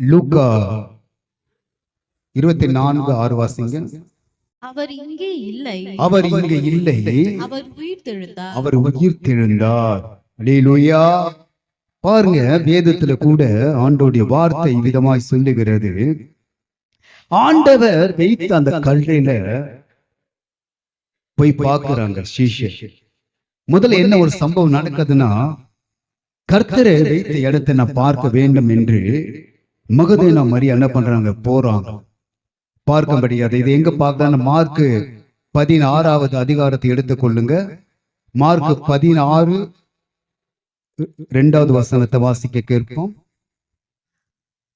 லூக்கா இருபத்தி நான்கு ஆறு வாசிங்க அவர் இங்கே இல்லை. அவர் இங்கே இல்லை. அவர் உயிர் தெழுந்தார் அவர் உயிர் தெழுந்தார் அல்லேலூயா பாருங்க வேதத்துல கூட ஆண்டோடைய வார்த்தை விதமாய் சொல்லுகிறது. ஆண்டவர் வைத்த அந்த கல்லையில போய் பார்க்கிறாங்க சீஷர் முதல்ல என்ன ஒரு சம்பவம் நடக்குதுன்னா கர்த்தரை வைத்த இடத்தை நான் பார்க்க வேண்டும் என்று மகதேனா மரி என்ன பண்றாங்க? போறாங்க. பார்க்கும்படி அதை இது எங்க பார்க்கலாம் மார்க்கு பதினாறாவது அதிகாரத்தை எடுத்துக்கொள்ளுங்க மார்க் பதினாறு இரண்டாவது வசனத்தை வாசிக்க கேட்போம்.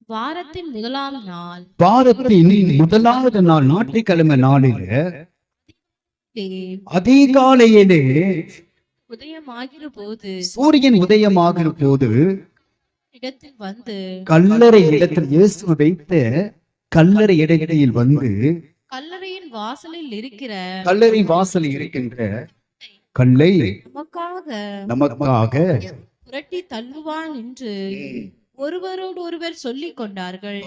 வாரத்தின் முதலாம் நாள். வாரத்தின் முதலாவது நாள் ஞாயிற்றுக்கிழமை நாளில அதிகாலையிலே உதயமாகிற போது சூரியன் உதயமாகிற போது இடத்தில் வந்து கல்லறை இடத்தில் இயேசு வைத்த கல்லறை இடத்தில் வந்து கல்லறையின் வாசலில் இருக்கிற கல்லறை வாசல் இருக்கின்ற கல்லை நமக்காக நமக்காக புரட்டி தள்ளுவான் என்று ஒருவரோடு ஒருவர் சொல்லிக் கொண்டார்கள்.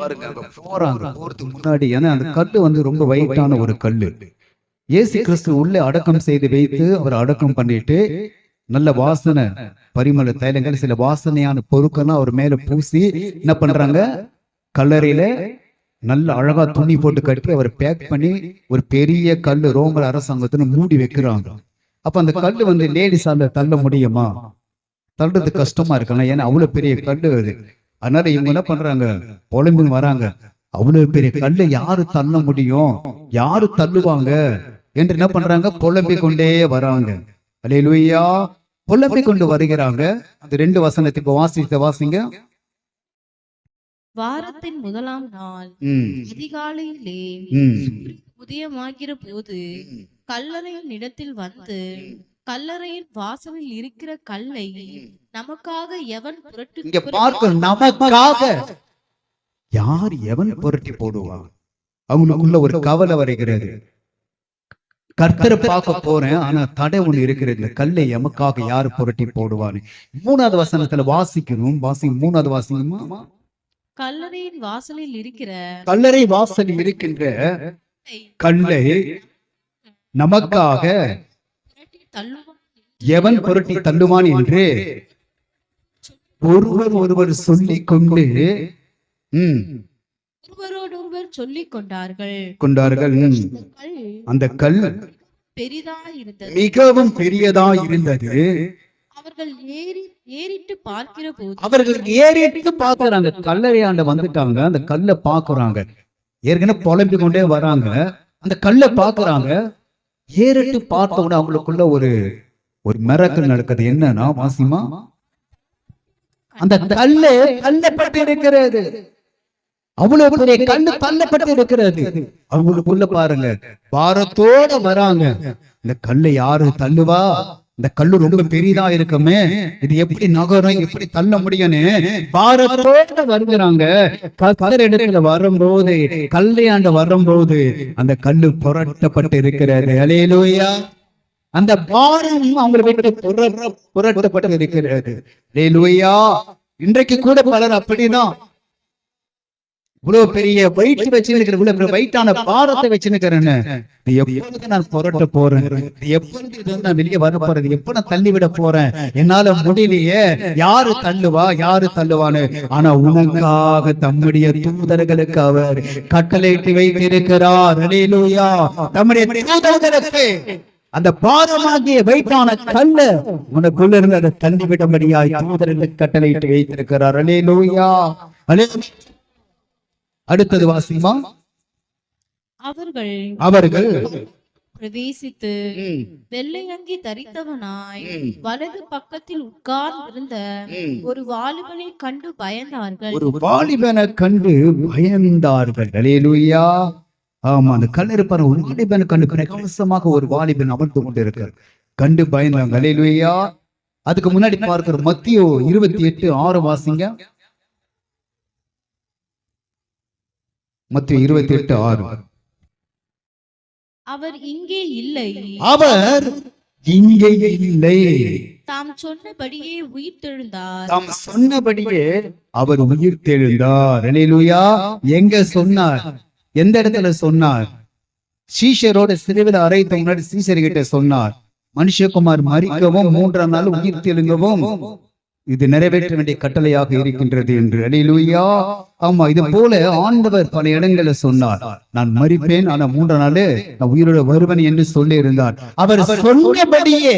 போறாங்க. போறதுக்கு முன்னாடி ஏன்னா அந்த கல்லு வந்து ரொம்ப வெயிட்டான ஒரு கல்லு. இயேசு கிறிஸ்து உள்ளே அடக்கம் செய்து வைத்து அவர் அடக்கம் பண்ணிட்டு நல்ல வாசனை பரிமள தைலங்கள் சில வாசனையான பொருட்கள்லாம் அவர் மேல பூசி என்ன பண்றாங்க? கல்லறையில நல்ல அழகா துணி போட்டு கட்டி அவர் பேக் பண்ணி ஒரு பெரிய கல்லு ரோமர் அரசாங்கத்துல மூடி வைக்கிறாங்க. அப்ப அந்த கல்லு வந்து லேடிஸால தள்ள முடியுமா? தள்ளுறது கஷ்டமா இருக்கலாம். ஏன்னா அவ்வளவு பெரிய கல்லு அது. அதனால இவங்க என்ன பண்றாங்க? புலம்புன்னு வராங்க. அவ்வளவு பெரிய கல்லை யாரு தள்ள முடியும்? யாரு தள்ளுவாங்க? என்று என்ன பண்றாங்க? புலம்பிக் கொண்டே வராங்க. அல்லேலூயா புலம்பிக் கொண்டு வருகிறாங்க. அந்த ரெண்டு வசனத்துக்கு வாசித்த வாசிங்க வாரத்தின் முதலாம் நாள் அதிகாலையிலே உதயமாகிற போது கல்லறையின் இடத்தில் வந்து கல்லறையின் வாசலில் இருக்கிற கல்லை நமக்காக எவன் புரட்டு இங்க பார்க்க நமக்காக. யார் எவன் புரட்டி போடுவான்? அவங்களுக்குள்ள ஒரு கவலை வருகிறது. கர்த்தரை பார்க்க போறேன் ஆனா தடை ஒண்ணு இருக்கிறது இந்த கல்லை எமக்காக யார் புரட்டி போடுவான்னு மூணாவது வசனத்துல வாசிக்கணும். வாசி மூணாவது வாசிக்கணுமா? கல்லறையின் வாசலில் இருக்கிற கல்லறை வாசல் இருக்கின்ற கல்லை நமக்காக எவன் புரட்டி தள்ளுவான் என்று ஒருவர் ஒருவர் சொல்லிக் கொண்டு ஒருவர் சொல்லிக் கொண்டார்கள். அந்த கல் பெரிதா இருந்தது மிகவும் பெரியதா இருந்தது அவர்கள் ஏறி ஏறிட்டு பார்க்கிற போது அவர்கள் ஏறிட்டு பாக்குறாங்க கல்லறையாண்ட வந்துட்டாங்க. அந்த கல்லை பாக்குறாங்க ஏற்கனவே புலம்பிக் கொண்டே வராங்க. அந்த கல்லை பாக்குறாங்க ஏறிட்டு பார்த்த உடனே அவங்களுக்குள்ள ஒரு ஒரு மிரக்கல் நடக்குது. என்னன்னா வாசிமா அந்த கல்லு தள்ளப்பட்டு இருக்கிறது அவ்வளவு பெரிய கண்ணு தள்ளப்பட்டு இருக்கிறது அவங்களுக்குள்ள பாருங்க பாரத்தோட வராங்க. இந்த கல்லை யாரு தள்ளுவா? இந்த கல்லு ரொம்ப பெரியதா இருக்குமே. இது எப்படி நகரம் எப்படி தள்ள முடியும்னு பாரத்தோட வருகிறாங்க. கத்தர் இடத்துல வரும்போது கல்லையாண்ட வரும்போது அந்த கல்லு புரட்டப்பட்டு இருக்கிறது அலையலோயா அந்த பாரம் அவங்களை விட்டு புரட்டப்பட்டு இருக்கிறது இன்றைக்கு கூட பலர் அப்படிதான். இவ்வளவு பெரிய வெயிட் வச்சிருக்கிற இவ்வளவு வெயிட்டான பாரத்தை வச்சிருக்கிறேன்னு. எப்பொழுது நான் புரட்ட போறேன்? எப்பொழுது இது வந்து நான் வெளியே வர போறது? எப்ப நான் தள்ளி விட போறேன்? என்னால முடியலையே. யாரு தள்ளுவா? யாரு தள்ளுவான்னு? ஆனா உனக்காக தம்முடைய தூதர்களுக்கு அவர் கட்டளையிட்டு வைத்திருக்கிறார். அலேலூயா தம்முடைய தூதர்களுக்கு அந்த பாரமாகிய வெயிட்டான கல்ல உனக்குள்ள இருந்து அதை தள்ளி விடும்படியாய் தூதர்களுக்கு கட்டளையிட்டு வைத்திருக்கிறார். அலேலூயா அலே அடுத்தது வாசிமா அவர்கள் அவர்கள் பிரவேசித்து வெள்ளை அங்கி தரித்தவனாய் வலது பக்கத்தில் உட்கார்ந்திருந்த. ஒரு வாலிபனை கண்டு பயந்தார்கள். ஒரு வாலிபனை கண்டு பயந்தார்கள். ஆமா அந்த கல்லறுப்பாரு ஒரு வாலிபனை கண்டு பிரகாசமாக ஒரு வாலிபன் அமர்ந்து கொண்டிருக்கார் கண்டு பயந்தாங்க. அலேலூயா அதுக்கு முன்னாடி பார்க்கிற மத்தியோ இருபத்தி எட்டு ஆறு வாசிங்க. மத்திய இருபத்தி எட்டு ஆறு. அவர் இங்கே இல்லை. அவர் இங்கே இல்லை. தாம் சொன்னபடியே உயிர்த்தெழுந்தார். தாம் சொன்னபடியே அவர் உயிர் தெழுந்தார் அல்லேலூயா எங்க சொன்னார்? எந்த இடத்துல சொன்னார்? சீஷரோட சிறுவில் அறைத்த முன்னாடி சீஷர் கிட்ட சொன்னார். மனுஷகுமார் மறிக்கவும் மூன்றாம் நாள் உயிர் தெழுங்கவும் இது நிறைவேற்ற வேண்டிய கட்டளையாக இருக்கின்றது என்று. அல்லேலூயா ஆமா இது போல ஆண்டவர் பல இடங்கள்ல சொன்னார். நான் மறிப்பேன் ஆனா மூன்றாம் நாள் நான் உயிரோட வருவன் என்று சொல்லி இருந்தார் அவர் சொன்னபடியே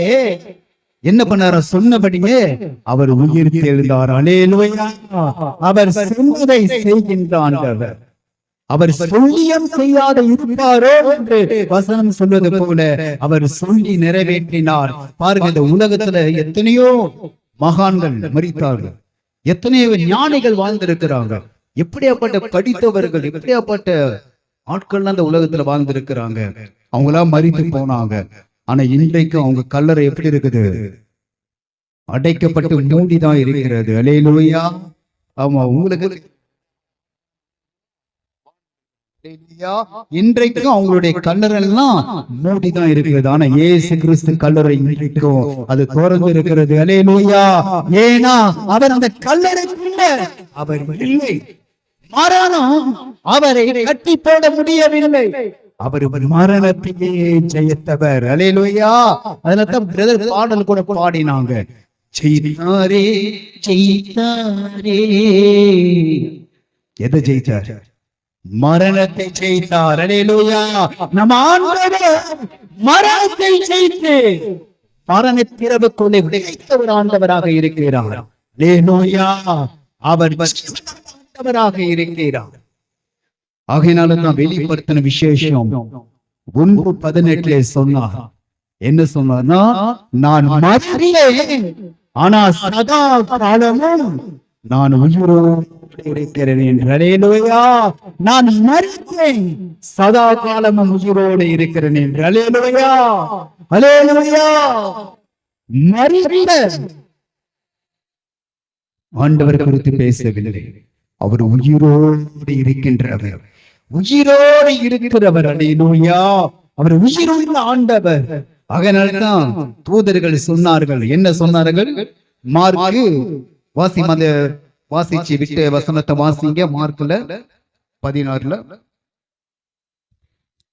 என்ன பண்ணாரா? சொன்னபடியே அவர் உயிர் தெழுந்தார். அலேலுயா அவர் சொன்னதை செய்கின்ற ஆண்டவர் அவர் சொல்லியம் செய்யாத இருப்பாரோ என்று வசனம் சொல்வது போல அவர் சொல்லி நிறைவேற்றினார். பாருங்க இந்த உலகத்துல எத்தனையோ மகான்கள் மறித்தார்கள் எத்தனையோ ஞானிகள் வாழ்ந்திருக்கிறாங்க. எப்படியாப்பட்ட படித்தவர்கள் எப்படியாப்பட்ட ஆட்கள் அந்த உலகத்துல வாழ்ந்திருக்கிறாங்க. அவங்களாம் மறித்து போனாங்க. ஆனா இன்றைக்கு அவங்க கல்லறை எப்படி இருக்குது? அடைக்கப்பட்டு மூடிதான் இருக்கிறது. அலேலூயா ஆமா உங்களுக்கு. இன்றைக்கும் அவங்களுடைய கல்லறை மூடிதான் இருக்கிறது. ஆனா ஏசு கிறிஸ்து கல்லறை இன்றைக்கும் அது திறந்து இருக்கிறது. அலேலூயா ஏனா அவர் அந்த கல்லறைக்குள்ள அவர் இல்லை. மாறானா அவரை கட்டி போட முடியவில்லை. அவர் மரணத்தையே ஜெயித்தவர். அலேலூயா அதனால்தான் பிரதர் பாடல் கூட பாடினாங்க. ஜெயித்தாரே ஜெயித்தாரே. எதை ஜெயித்தார்? மரணத்தை ஜெயித்தார் அலேலூயா நம் ஆண்டவர் மரணத்தை ஜெயித்து மரணத்திரவுக்குள்ளே உடைத்தவர் ஆண்டவராக இருக்கிறார். அலேலூயா அவர் ஆண்டவராக இருக்கிறார். ஆகையினால தான் வெளிப்படுத்தின விசேஷம் ஒன்று பதினெட்டுல சொன்னார். என்ன சொன்னார்னா நான் மறித்தேன் ஆனா சதா காலமும் நான் உயிரோடு இருக்கிறேன். நான் மறித்தேன் சதா காலமும் உயிரோடு இருக்கிறேன். என்று அலேலுயா அலேலுயா மறித்த ஆண்டவர் குறித்து பேசவில்லை. அவர் உயிரோடு இருக்கின்றவர். உயிரோடு இருக்கிறவர். அலேலுயா அவர் உயிரோடு ஆண்டவர். அதனால்தான் தூதர்கள் சொன்னார்கள். என்ன சொன்னார்கள்? மார்க்கு வாசி அந்த வாசிச்சு விட்டு வசனத்தை வாசிங்க மார்க்ல பதினாறுல.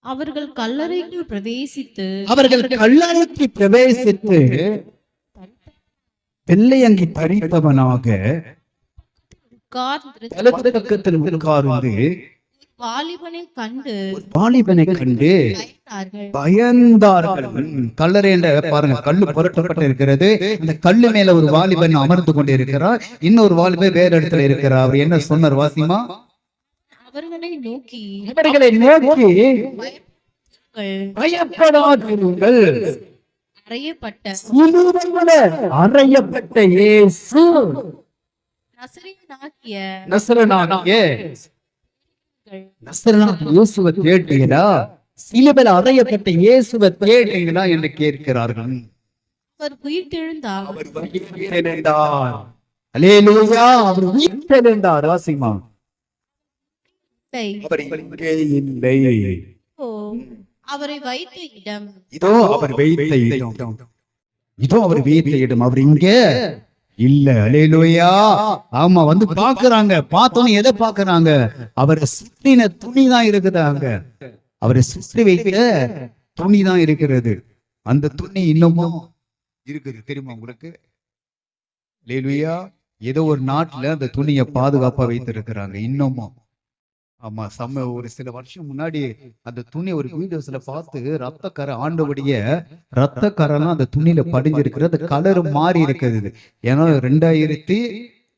அவர்கள் கல்லறைக்குள் பிரவேசித்து அவர்கள் கல்லறைக்கு பிரவேசித்து வெள்ளையங்கி தரித்தவனாக உட்கார்ந்து தலது பக்கத்தில் உட்கார்ந்து வாலிபனை கண்டு வாலிபனை கண்டு பயந்தார்கள். பயந்தார்கள். கல்லறை என்ற பாருங்க கல்லு புரட்டப்பட்டு இருக்கிறது அந்த கல்லு மேல ஒரு வாலிபன் அமர்ந்து கொண்டு இருக்கிறார் இன்னொரு வாலிபன் வேற இடத்துல இருக்கிறார். அவர் என்ன சொன்னார் வாசிமா? அவர்களை நோக்கி இவர்களை நோக்கி. பயப்படாதீர்கள். அறையப்பட்ட அறையப்பட்ட இயேசு. நசரேயனாகிய நசரனாகிய நசரனாகிய இயேசுவை தேடுகிறா சிலுவையில் அறையப்பட்ட இயேசுவை தேடுகிறா என்று கேட்கிறார்கள். அவர் உயிர்த்தெழுந்தார். அவர் உயிர்த்தெழுந்தார். அல்லேலூயா அவர் உயிர்த்தெழுந்தார். வாசிமா? இல்லை. அவர் இங்கே இல்லை. ஓ, அவரை வைத்த இடம். இதோ அவர் வைத்த இடம். இதோ அவர் வைத்த இடம். அவர் இங்க. இல்ல. அலேலூயா ஆமா வந்து பாக்குறாங்க பார்த்தோன்னு எதை பாக்குறாங்க அவரை சுற்றின துணி தான் இருக்குதாங்க அவரை சுற்றி வைத்த துணி தான் இருக்கிறது. அந்த துணி இன்னமும் இருக்குது. தெரியுமா உங்களுக்கு? லேலுயா ஏதோ ஒரு நாட்டுல அந்த துணியை பாதுகாப்பா வைத்திருக்கிறாங்க. இன்னமும். ஆமா செம்ம ஒரு சில வருஷம் முன்னாடி அந்த துணி ஒரு வீடியோஸ்ல பார்த்து ரத்தக்கரை ஆண்டவுடைய ஆண்டபடிய அந்த துணியில படிஞ்சிருக்கிறது அந்த கலர் மாறி இருக்குது ஏன்னா ரெண்டாயிரத்தி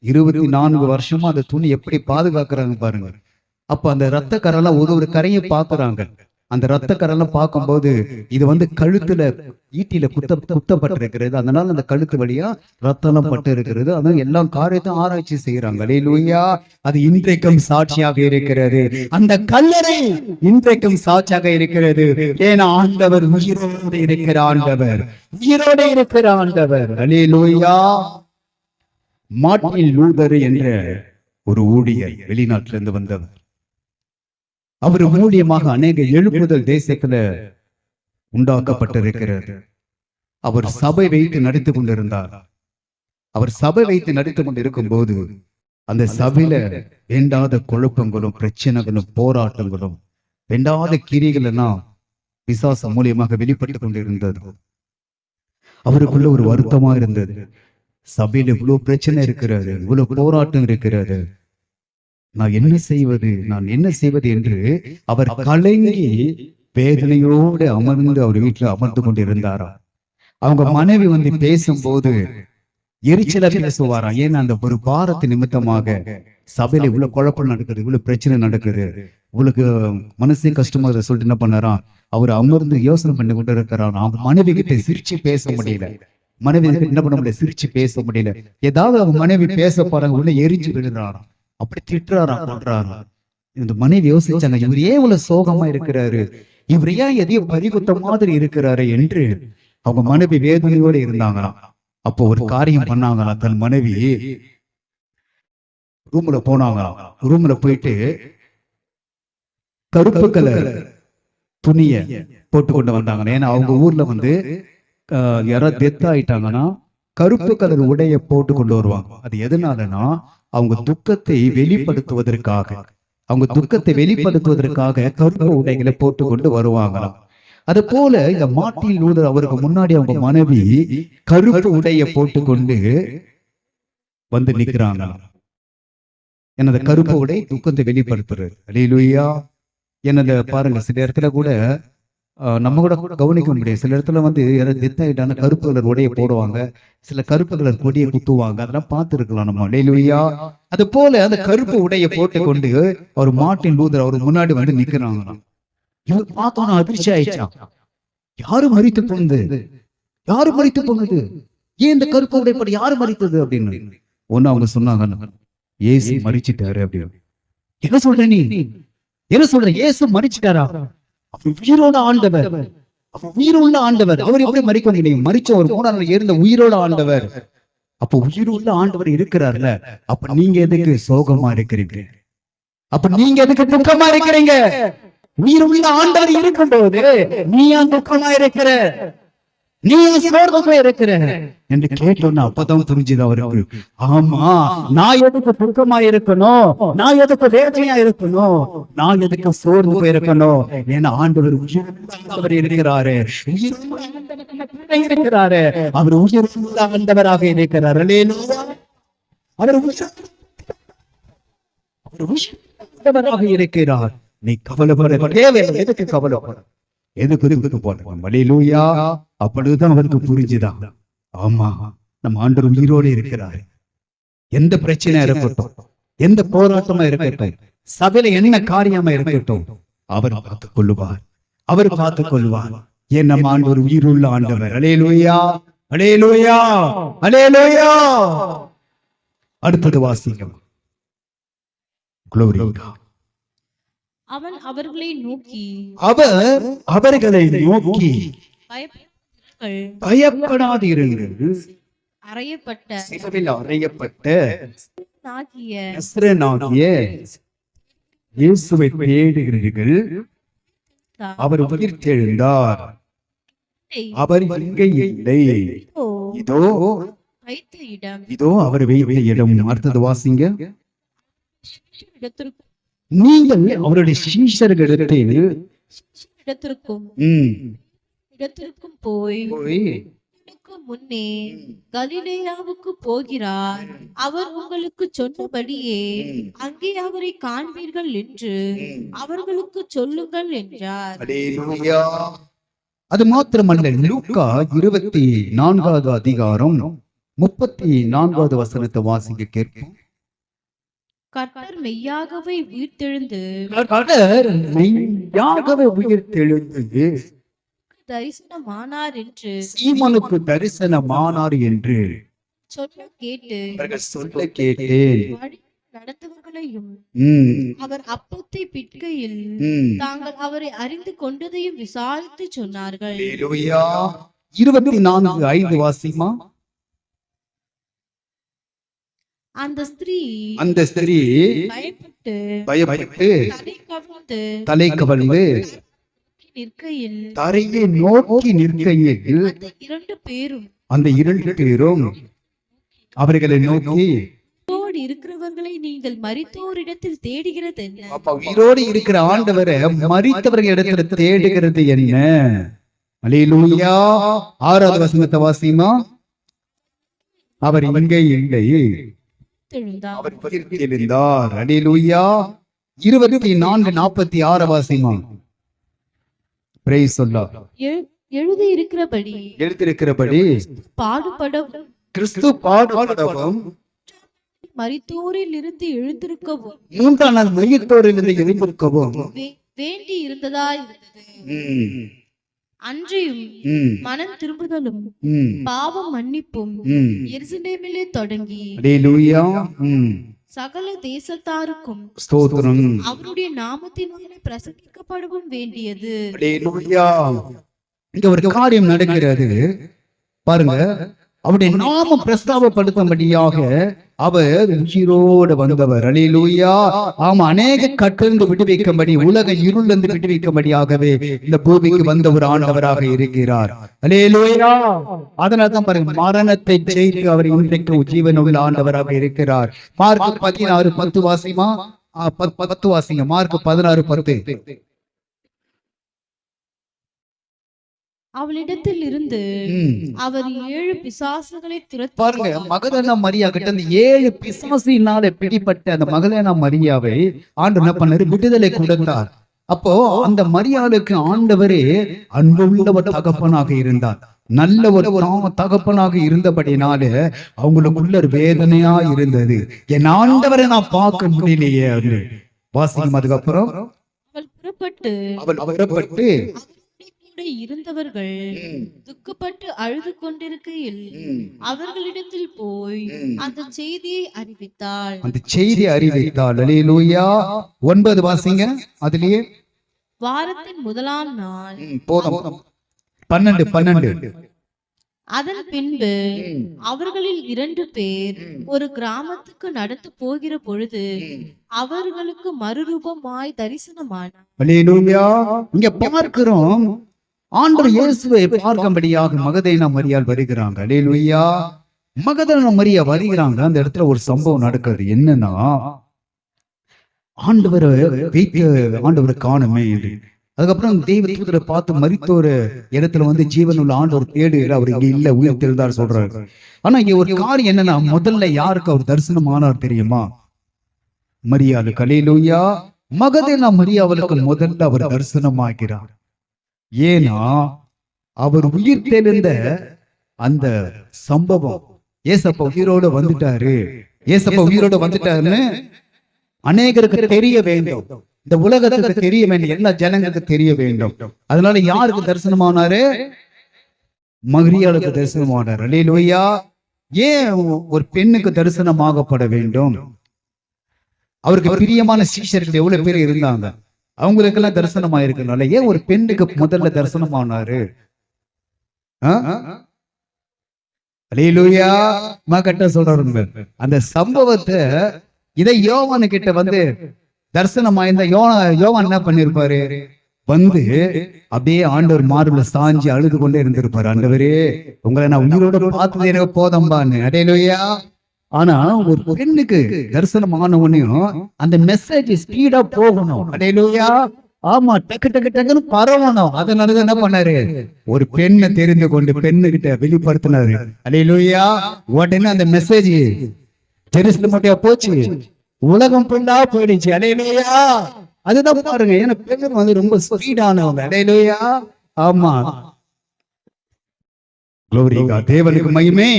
இருபத்தி நான்கு வருஷமா அந்த துணி எப்படி பாதுகாக்கிறாங்க பாருங்க. அப்ப அந்த ரத்த ஒரு ஒரு கரையும் பாக்குறாங்க அந்த ரத்தக்கரெல்லாம் பார்க்கும்போது இது வந்து கழுத்துல ஈட்டில குத்த குத்தப்பட்டிருக்கிறது. அதனால அந்த கழுத்து வழியா ரத்தம் பட்டு இருக்கிறது அதனால எல்லா காரியத்தையும் ஆராய்ச்சி செய்யறாங்க லூயா அது இன்றைக்கும் சாட்சியாக இருக்கிறது. அந்த கல்லறை இன்றைக்கும் சாட்சியாக இருக்கிறது. ஏன்னா ஆண்டவர் உயிரோடு இருக்கிற ஆண்டவர். உயிரோடு இருக்கிற ஆண்டவர். அலையிலூயா. மார்ட்டின் லூதர் என்ற ஒரு ஊழியர் வெளிநாட்டிலிருந்து வந்தவர். அவர் மூலியமாக அநேக எழுப்புதல் தேசத்துல உண்டாக்கப்பட்டிருக்கிறது. அவர் சபை வைத்து நடத்தி கொண்டிருந்தார். அவர் சபை வைத்து நடத்தி கொண்டிருக்கும் போது அந்த சபையில வேண்டாத குழப்பங்களும் பிரச்சனைகளும் போராட்டங்களும் வேண்டாத கிரிகள் எல்லாம் பிசாசம் மூலியமாக வெளிப்பட்டு கொண்டிருந்தது அவருக்குள்ள ஒரு வருத்தமா இருந்தது. சபையில இவ்வளவு பிரச்சனை இருக்கிறது இவ்வளவு போராட்டம் இருக்கிறது. நான் என்ன செய்வது? நான் என்ன செய்வது என்று அவர் கலங்கி வேதனையோடு அமர்ந்து அவர் வீட்டுல அமர்ந்து கொண்டிருந்தாரா? அவங்க மனைவி வந்து பேசும்போது எரிச்சல பேசுவாராம் ஏன்னா அந்த ஒரு பாரத்து நிமித்தமாக சபையில இவ்வளவு குழப்பம் நடக்குது இவ்வளவு பிரச்சனை நடக்குது. இவளுக்கு மனசே கஷ்டமா சொல்லிட்டு என்ன பண்ணாராம் அவர் அமர்ந்து யோசனை பண்ணி கொண்டு இருக்கிறாராம் அவங்க மனைவி கிட்ட சிரிச்சு பேச முடியல. மனைவி கிட்ட என்ன பண்ண முடியல? சிரிச்சு பேச முடியல. ஏதாவது அவங்க மனைவி பேச போறாங்க உள்ள எரிஞ்சு விடுறாராம் அப்படி திட்டுறாராம் கொள்றாராம் இந்த மனைவி யோசிச்சாங்க இவர் ஏன் இவ்வளவு சோகமா இருக்கிறாரு? இவர் ஏன் எதையும் பறிகுத்த மாதிரி இருக்கிறாரு என்று அவங்க மனைவி வேதனையோடு இருந்தாங்களாம். அப்போ ஒரு காரியம் பண்ணாங்களாம் தன் மனைவி. ரூம்ல போனாங்களாம். ரூம்ல போயிட்டு கருப்பு கலர் துணிய போட்டு கொண்டு வந்தாங்க ஏன்னா அவங்க ஊர்ல வந்து யாராவது டெத் ஆயிட்டாங்கன்னா கருப்பு கலர் உடைய போட்டு கொண்டு வருவாங்க. அது எதனாலனா அவங்க துக்கத்தை வெளிப்படுத்துவதற்காக. அவங்க துக்கத்தை வெளிப்படுத்துவதற்காக கருப்பு உடைகளை போட்டு கொண்டு வருவாங்களாம். அது போல இந்த மாட்டில் லூதர் அவருக்கு முன்னாடி அவங்க மனைவி கருப்பு உடைய போட்டுக்கொண்டு வந்து நிக்கிறாங்க எனது கருப்பு உடை துக்கத்தை வெளிப்படுத்துறது அலையிலுயா. எனது பாருங்க சில இடத்துல கூட நம்ம கூட கூட கவனிக்க முடியாது சில இடத்துல வந்து யாராவது டெத் கருப்பு கலர் உடையை போடுவாங்க. சில கருப்பு கலர் கொடியை குத்துவாங்க. அதெல்லாம் பார்த்துருக்கலாம் நம்ம. டெய்லியா அது போல அந்த கருப்பு உடையை போட்டுக்கொண்டு அவர் மாட்டின் லூதர் அவர் முன்னாடி வந்து நிக்கிறாங்க. இவர் பார்த்தோன்னா அதிர்ச்சி ஆயிடுச்சான் யாரு மறித்து போனது? யாரு மறித்து போனது? ஏன் இந்த கருப்பு உடைப்படி யாரு மறித்தது அப்படின்னு. ஒண்ணு அவங்க சொன்னாங்க. ஏசு மறிச்சிட்டாரு அப்படின்னு. என்ன சொல்ற நீ? என்ன சொல்ற? ஏசு மறிச்சிட்டாரா? உயிரோட ஆண்டவர். அவர் உயிருள்ள ஆண்டவர். அவர் எப்படி மறிக்க முடியும் மறிச்ச ஒரு மூணாவது இருந்த உயிரோட ஆண்டவர். அப்ப உயிருள்ள ஆண்டவர் இருக்கிறார்ல. அப்ப நீங்க எதுக்கு சோகமா இருக்கிறீங்க? அப்ப நீங்க எதுக்கு துக்கமா இருக்கிறீங்க? உயிருள்ள ஆண்டவர் இருக்கும்போது நீ ஏன் துக்கமா இருக்கிற? நீ சோர்வமா இருக்கிற. என்று கேட்டோன்னு அப்பதான் புரிஞ்சுது அவருக்கு. ஆமா நான் எதுக்கு துக்கமா இருக்கணும்? நான் எதுக்கு வேதனையா இருக்கணும்? நான் எதுக்கு சோர்ந்து போயிருக்கணும்? ஏன்னா ஆண்டவர் ஆண்டவர் இருக்கிறாரு. இருக்கிறாரு. அவர் உயிருள்ள ஆண்டவராக இருக்கிறார். அவர் உயிர் அவர் இருக்கிறார். நீ கவலைப்பட தேவையில்லை எதுக்கு கவலைப்பட? எதுக்கு போடுறோம் வழியிலூயா அப்பொழுதுதான் அவருக்கு புரிஞ்சுதான் ஆமா நம்ம ஆண்டவர் உயிரோடு இருக்கிறாரு. எந்த பிரச்சனையா இருக்கட்டும் எந்த போராட்டமா இருக்கட்டும் சபையில என்ன காரியமா இருக்கட்டும் அவர் பார்த்துக் கொள்ளுவார் அவர் பார்த்துக் கொள்வார் ஏன் நம்ம ஆண்டவர் உயிருள்ள ஆண்டவர்? அலேலூயா அலேலூயா அலேலூயா அடுத்தது வாசிக்கும் Glory to God. அவன் அவர்களை நோக்கி அவர் அவர்களை நோக்கி பயப்படாதீர்கள் அறையப்பட்ட சிலுவையில் அறையப்பட்ட ஆகிய நஸ்ரேனாகிய இயேசுவை தேடுகிறீர்கள். அவர் உயிர்த்தெழுந்தார் அவர் இங்கே இல்லை. இதோ இதோ அவர் வைத்த இடம். அடுத்தது வாசிங்க. நீங்கள் அவருடைய சீஷர்களிடத்தில் இடத்திற்கும் இடத்திற்கும் போய் முன்னே கலிலேயாவுக்கு போகிறார். அவர் உங்களுக்கு சொன்னபடியே அங்கே அவரை காண்பீர்கள் என்று அவர்களுக்கு சொல்லுங்கள் என்றார். அது மாத்திரமல்ல லூக்கா இருபத்தி நான்காவது அதிகாரம் முப்பத்தி நான்காவது வசனத்தை வாசிக்க கேட்போம். கர்த்தர் மெய்யாகவே உயிர்த்தெழுந்து கர்த்தர் மெய்யாகவே உயிர் தெழுந்து தரிசனமானார் என்று சீமனுக்கு தரிசனமானார் என்று சொல்ல கேட்டு அவர்கள் சொல்ல கேட்டேன் வழி நடந்தவர்களையும் ம், அவர் அப்பத்தை பிட்கையில். தாங்கள் அவரை அறிந்து கொண்டதையும் விசாரித்து சொன்னார்கள். இருபத்தி நான்கு ஐந்து வாசிமா அந்த ஸ்திரீ அந்த ஸ்திரீ பயப்பட்டு பயப்பட்டு தலை கவிழ்ந்து தலை கவழ்ந்து நிற்கையில் தரையை நோக்கி நிற்கையில் அந்த இரண்டு பேரும் அந்த இரண்டு பேரும் அவர்களை நோக்கி உயிரோடு இருக்கிறவர்களை நீங்கள் மரித்தோரிடத்தில் தேடுகிறது என்ன? அப்ப உயிரோடு இருக்கிற ஆண்டவரை மறித்தவர்கள் இடத்துல தேடுகிறது என்ன? அலையிலூயா. ஆறாவது வசனத்தை வாசிமா அவர் இங்கே இல்லை. அவர் உயிர்த்தெழுந்தார் அலையிலூயா. இருபத்தி நான்கு நாற்பத்தி ஆறு வாசிமா பிரைஸ் சொல்லா எழு- எழுதி இருக்கிறபடி எழுதியிருக்கிறபடி பாடுபடவும் கிறிஸ்து பாடுபடவும் மரித்தோரில் இருந்து எழுந்திருக்கவும் மூன்றாம் நாள் மையத்தோரிலிருந்து எழுந்திருக்கவும் வே- வேண்டி இருந்ததா இருந்தது அன்றையும் மனம் திரும்புதலும் பாவம் மன்னிப்பும். எருசலேமிலே தொடங்கி. சகல தேசத்தாருக்கும் ஸ்தோத்திரம். அவருடைய நாமத்தினாலே பிரசங்கிக்கப்படவும் வேண்டியது. இங்க ஒரு காரியம் நடக்கிறது. பாருங்க அவருடைய நாமம் பிரஸ்தாபப்படுத்தும்படியாக அவர் உயிரோடு வந்தவர். அலையிலூயா. ஆமா அநேக கட்டிருந்து விடுவிக்கும்படி உலக இருளிலிருந்து விடுவிக்கும்படியாகவே இந்த பூமிக்கு வந்த ஒரு ஆண்டவராக இருக்கிறார். அலையிலூயா. அதனால தான் பாருங்க மரணத்தை ஜெயித்து அவர் இன்றைக்கு ஜீவனுள்ள ஆண்டவராக இருக்கிறார். மார்க் பதினாறு பத்து வாசிமா பத்- பத்து வாசிங்க. மார்க் பதினாறு பத்து. அவளிடத்தில் இருந்து. அவர் ஏழு பிசாசுகளை துரத்தி பாருங்க மகதனா மரியா கிட்ட அந்த ஏழு பிசாசினால பிடிப்பட்ட அந்த மகதனா மரியாவை ஆண்டு என்ன பண்ணாரு? விடுதலை கொடுத்தார். அப்போ அந்த மரியாளுக்கு ஆண்டவரே அன்புள்ள ஒரு தகப்பனாக இருந்தார். நல்ல ஒரு தகப்பனாக இருந்தபடினால அவங்களுக்குள்ள ஒரு வேதனையா இருந்தது. என் ஆண்டவரை நான் பார்க்க முடியலையே வாசிக்கும் அதுக்கப்புறம் அவள் புறப்பட்டு அவள் புறப்பட்டு கூட இருந்தவர்கள் துக்கப்பட்டு அழுது கொண்டிருக்கையில் அவர்களிடத்தில் போய் அந்த செய்தியை அறிவித்தாள். அந்த செய்தி அறிவித்தாள். அலையிலூயா ஒன்பது வாசிங்க. அதுலயே வாரத்தின் முதலாம் நாள். போதும். பன்னெண்டு பன்னெண்டு. அதன் பின்பு அவர்களில் இரண்டு பேர் ஒரு கிராமத்துக்கு நடந்து போகிற பொழுது அவர்களுக்கு மறுரூபமாய் தரிசனமானார். அல்லேலூயா இங்க பார்க்கிறோம். ஆண்டவர் இயேசுவை பார்க்கும்படியாக மகதேனா மரியாள் வருகிறாங்க. அல்லேலூயா மகதேனா மரியா வருகிறாங்க. அந்த இடத்துல ஒரு சம்பவம் நடக்குது என்னன்னா ஆண்டவர் வைத்து ஆண்டவர் காணுமே என்று. அதுக்கப்புறம் தெய்வ தூதரை பார்த்து மரித்த ஒரு இடத்துல வந்து ஜீவனுள்ள ஆண்டவர் தேடுகிற அவர் இங்க இல்ல உயிர் தெரிந்தார் சொல்றாரு. ஆனா இங்க ஒரு காரியம் என்னன்னா முதல்ல யாருக்கு அவர் தரிசனம் ஆனார் தெரியுமா மரியாதை கலையிலூயா மகதேனா மரியாவளுக்கு முதல்ல அவர் தரிசனமாகிறார். ஏன்னா அவர் உயிர் தெளிந்த அந்த சம்பவம். ஏசப்பா உயிரோட வந்துட்டாரு. ஏசப்பா உயிரோட வந்துட்டாருன்னு அநேகருக்கு தெரிய வேண்டும். இந்த உலகத்துக்கு தெரிய வேண்டும் எல்லா ஜனங்களுக்கு தெரிய வேண்டும். அதனால யாருக்கு தரிசனமானாரு? மகிரியாளுக்கு தரிசனமானார். அல்லேலூயா. ஏன் ஒரு பெண்ணுக்கு தரிசனமாகப்பட வேண்டும்? அவருக்கு பிரியமான சீஷர்கள் எவ்வளவு பேர் இருந்தாங்க? அவங்களுக்கெல்லாம் தரிசனம் ஆயிருக்கனால ஏன் ஒரு பெண்ணுக்கு முதல்ல தரிசனமானாரு அலையிலூயா மகட்ட சொல்றாருங்க அந்த சம்பவத்தை இதை யோவானு கிட்ட வந்து தரிசனமாயிருந்த யோவா யோவான் என்ன பண்ணிருப்பாரு? வந்து அப்படியே ஆண்டவர் மார்புல சாஞ்சி அழுது கொண்டே இருந்திருப்பாரு. ஆண்டவரே உங்களை நான் உயிரோட பார்த்தது எனக்கு போதம்பான்னு அடையலையா ஆனா ஒரு பெண்ணுக்கு தரிசனம் ஆனவனையும் அந்த மெசேஜ் ஸ்பீடா போகணும். அடையலையா ஆமா டக்கு டக்கு டக்குன்னு பரவணும். அதனாலதான் என்ன பண்ணாரு? ஒரு பெண்ணை தெரிந்து கொண்டு பெண்ணுகிட்ட வெளிப்படுத்தினாரு. அலையிலூயா உடனே அந்த மெசேஜ் ஜெருசலம் மட்டும் போச்சு? உலகம் பெண்ணா போயிடுச்சு. அலையிலூயா அதுதான் பாருங்க. ஏன்னா பெண்கள் வந்து ரொம்ப ஸ்பீடானவங்க அலையிலூயா ஆமா. தேவனுக்கு மகிமை.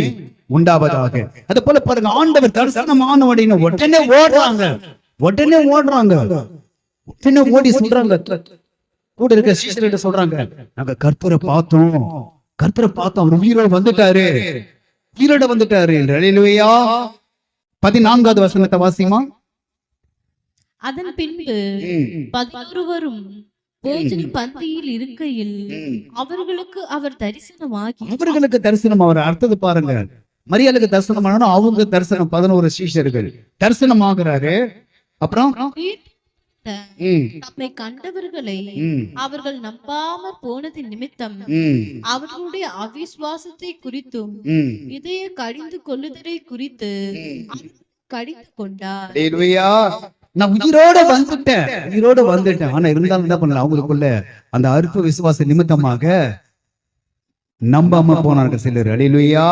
உண்டாவதாக. அது போல பாருங்க ஆண்டவர் தரிசனம் ஆன உடனே உடனே ஓடுறாங்க. உடனே ஓடுறாங்க. உடனே ஓடி சொல்றாங்க. கூட இருக்க சீசர்கிட்ட சொல்றாங்க நாங்க கர்த்தரை பார்த்தோம். கர்த்தரை பார்த்தோம். அவர் உயிரோட வந்துட்டாரு. உயிரோட வந்துட்டாரு. அல்லேலூயா பதினான்காவது வசனத்தை வாசிமா? அதன் பின்பு பதினொருவரும் போஜன பந்தியில் இருக்கையில் அவர்களுக்கு அவர் தரிசனமாகி அவர்களுக்கு தரிசனம். அவர் அர்த்தத்தை பாருங்க. மரியாளுக்கு தரிசனம் ஆனாலும் அவங்க தரிசனம் பதினோரு சீஷர்கள். தரிசனம் ஆகுறாரு அப்புறம்? உயிர் ம், தம்மை கண்டவர்களை அவர்கள் நம்பாமற் போனது நிமித்தம் அவர்களுடைய அவிசுவாசத்தை குறித்தும் இதய கடிந்து கொள்ளுதலை குறித்து கடிந்து கொண்டார். நான் உயிரோட வந்துட்டேன். உயிரோட வந்துட்டேன். ஆனா இருந்தாலும் என்ன பண்ணல அவங்களுக்குள்ள அந்த அற்ப விசுவாச நிமித்தமாக நம்பாம போனாங்க சிலர். அழிலுயா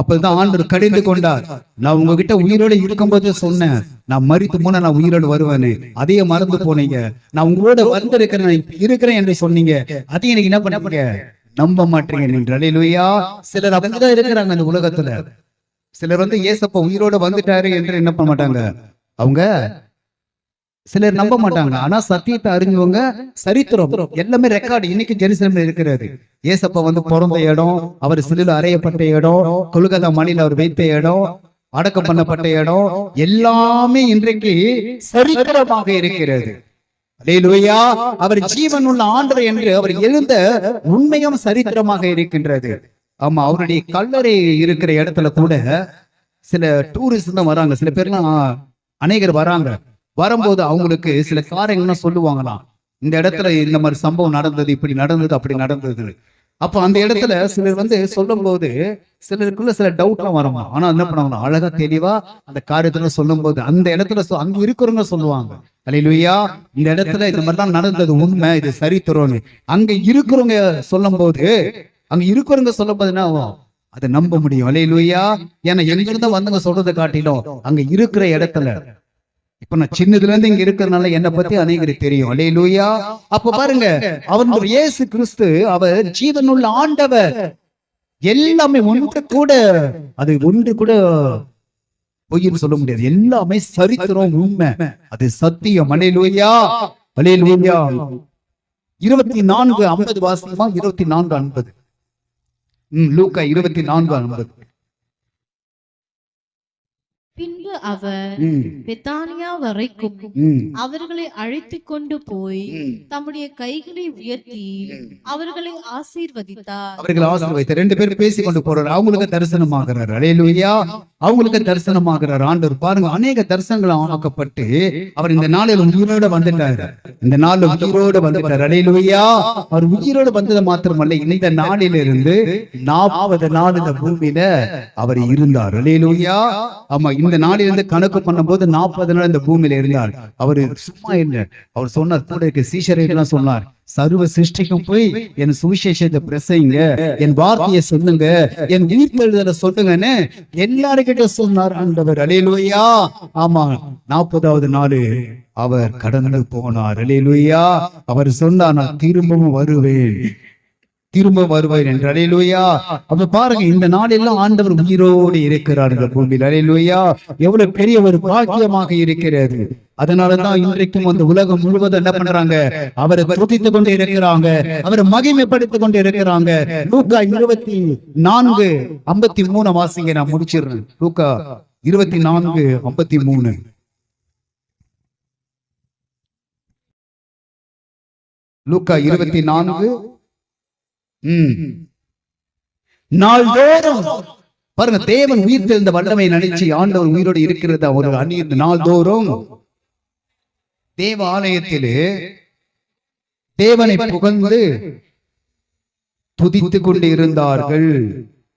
அப்பதான் ஆண்டர் கடிந்து கொண்டார். நான் உங்ககிட்ட உயிரோட இருக்கும்போது சொன்னேன். நான் மறித்து போனா நான் உயிரோடு வருவேன்னு அதையே மறந்து போனீங்க. நான் உங்களோட வந்திருக்கிறேன். இருக்கிறேன் என்று சொன்னீங்க. அதையும் எனக்கு என்ன பண்ணீங்க? நம்ப மாட்டீங்க நீங்கள் அழிலுயா சிலர் அப்படிதான் இருக்கிறாங்க இந்த உலகத்துல. சிலர் வந்து ஏசப்ப உயிரோட வந்துட்டாரு என்று என்ன பண்ண மாட்டாங்க? அவங்க சிலர் நம்ப மாட்டாங்க. ஆனா சத்தியத்தை அறிஞ்சவங்க சரித்திரம் எல்லாமே ரெக்கார்டு இன்னைக்கு ஜெருசலேம்ல இருக்கிறது. ஏசப்பா வந்து பிறந்த இடம் அவர் சிலுல அறையப்பட்ட இடம் கொல்கத்தா மணில அவர் வைத்த இடம் அடக்கம் பண்ணப்பட்ட இடம் எல்லாமே இன்றைக்கு சரித்திரமாக இருக்கிறது. அவர் ஜீவன் உள்ள ஆண்டவர் என்று அவர் எழுந்த உண்மையும் சரித்திரமாக இருக்கின்றது. ஆமா அவருடைய கல்லறை இருக்கிற இடத்துல கூட சில டூரிஸ்ட் தான் வராங்க. சில பேர்லாம் அநேகர் வராங்க. வரும்போது அவங்களுக்கு சில காரியங்கள்லாம் சொல்லுவாங்களாம். இந்த இடத்துல இந்த மாதிரி சம்பவம் நடந்தது இப்படி நடந்தது அப்படி நடந்தது. அப்ப அந்த இடத்துல சிலர் வந்து சொல்லும் போது சிலருக்குள்ள சில டவுட்லாம் வருமா ஆனா என்ன பண்ணுவாங்க அழகா தெளிவா அந்த காரியத்துல சொல்லும் போது அந்த இடத்துல அங்க இருக்கிறவங்க சொல்லுவாங்க. அலையிலுயா இந்த இடத்துல இந்த மாதிரிலாம் நடந்தது உண்மை இது சரித்திரம்னு அங்க இருக்கிறவங்க சொல்லும் போது அங்க இருக்கிறவங்க சொல்லும் போது என்ன ஆகும்? அதை நம்ப முடியும். அலையிலுயா ஏன்னா எங்க இருந்து வந்தவங்க சொல்றதை காட்டிலும் அங்க இருக்கிற இடத்துல இப்ப நான் சின்னதுல இருந்து இங்க இருக்கிறதுனால என்னை பத்தி அநேகருக்கு தெரியும். அலையிலுயா அப்ப பாருங்க அவர் இயேசு கிறிஸ்து அவர் ஜீவனுள்ள ஆண்டவர். எல்லாமே ஒன்று கூட அது ஒன்று கூட பொய்ன்னு சொல்ல முடியாது. எல்லாமே சரித்திரம் உண்மை. அது சத்தியம். அலையிலுயா அலையிலுயா இருபத்தி நான்கு ஐம்பது வாசியமா? இருபத்தி நான்கு ஐம்பது. ம் லூக்கா இருபத்தி நான்கு ஐம்பது. பின்பு அவர் பெத்தானியா வரைக்கும் அவர்களை அழைத்து கொண்டு போய். தம்முடைய கைகளை உயர்த்தி அவர்களை ஆசீர்வதித்தார். அவர்கள் ஆசீர்வதித்த ரெண்டு பேரும் பேசி கொண்டு போறாரு. அவங்களுக்கு தரிசனமாகிறார். அலையலுயா அவங்களுக்கு தரிசனமாகிறார். ஆண்டவர் பாருங்க அநேக தரிசனங்கள் ஆக்கப்பட்டு அவர் இந்த நாளில் உயிரோட வந்துட்டாரு. இந்த நாள்ல உயிரோட வந்துட்டார். அலையலுயா அவர் உயிரோட வந்தது மாத்திரமல்ல இந்த நாளிலிருந்து நாற்பது நாள் இந்த பூமியில அவர் இருந்தார். அலையலுயா ஆமா இந்த நாளிலிருந்து கணக்கு பண்ணும்போது நாற்பது நாள் இந்த பூமியில இருந்தார். அவரு சும்மா இல்ல அவர் சொன்னார் கூட இருக்க சீஷரைலாம் சொன்னார் சர்வ சிருஷ்டிக்கும் போய் என் சுவிசேஷத்தை பிரசைங்க என் வார்த்தையை சொல்லுங்க என் உயிர்த்தெழுதலை சொல்லுங்கன்னு எல்லாருக்கிட்ட சொன்னார் ஆண்டவர். அலையலுயா. ஆமா நாற்பதாவது நாள் அவர் கடந்து போனார். அலையலுயா. அவர் சொன்னார் நான் திரும்பவும் வருவேன். திரும்ப வருவார் என்று. அலையலுயா. அப்ப பாருங்க இந்த நாளெல்லாம் ஆண்டவர் உயிரோடு இருக்கிறார் இந்த பூமியில். அலையலுயா. எவ்வளவு பெரிய ஒரு பாக்கியமாக இருக்கிறது. அதனாலதான் இன்றைக்கும் அந்த உலகம் முழுவதும் என்ன பண்றாங்க? அவரை துதித்துக் கொண்டு இருக்கிறாங்க. அவரை மகிமைப்படுத்திக் கொண்டு இருக்கிறாங்க. லூக்கா இருபத்தி நான்கு ஐம்பத்தி மூணு வாசிங்க நான் முடிச்சிடுறேன். லூக்கா இருபத்தி நான்கு ஐம்பத்தி மூணு. லூக்கா இருபத்தி நான்கு நாள்தோறும். பாருங்க தேவன் உயிர் தெரிந்த வல்லமை நினைச்சு ஆண்டவர் உயிரோடு இருக்கிறது ஒரு அந்நிய நாள்தோறும். தேவ ஆலயத்திலே தேவனை புகழ்ந்து துதித்துக் கொண்டு இருந்தார்கள்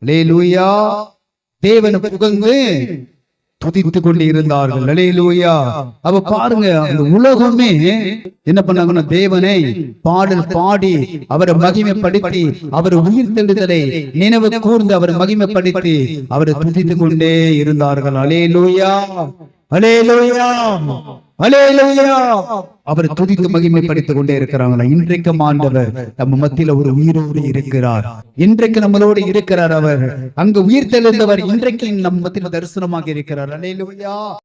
லேலூயா தேவனை புகழ்ந்து துதித்துக் கொண்டு இருந்தார்கள் லேலூயா அப்ப பாருங்க அந்த உலகமே என்ன பண்ணாங்கன்னா தேவனை பாடல் பாடி அவரை மகிமைப்படுத்தி அவர் உயிர் தெழுதலை நினைவு கூர்ந்து அவர் மகிமைப்படுத்தி அவரை துதித்துக் கொண்டே இருந்தார்கள். அலேலூயா அலேலூயா அவர் துதித்து மகிமைப்படுத்திக் கொண்டே இருக்கிறாங்களா இன்றைக்கும் ஆண்டவர் நம்ம மத்தியில ஒரு உயிரோடு இருக்கிறார். இன்றைக்கு நம்மளோடு இருக்கிறார் அவர். அங்கு உயிர் தெளிந்தவர் இன்றைக்கு நம்ம மத்தியில தரிசனமாக இருக்கிறார். அலேலூயா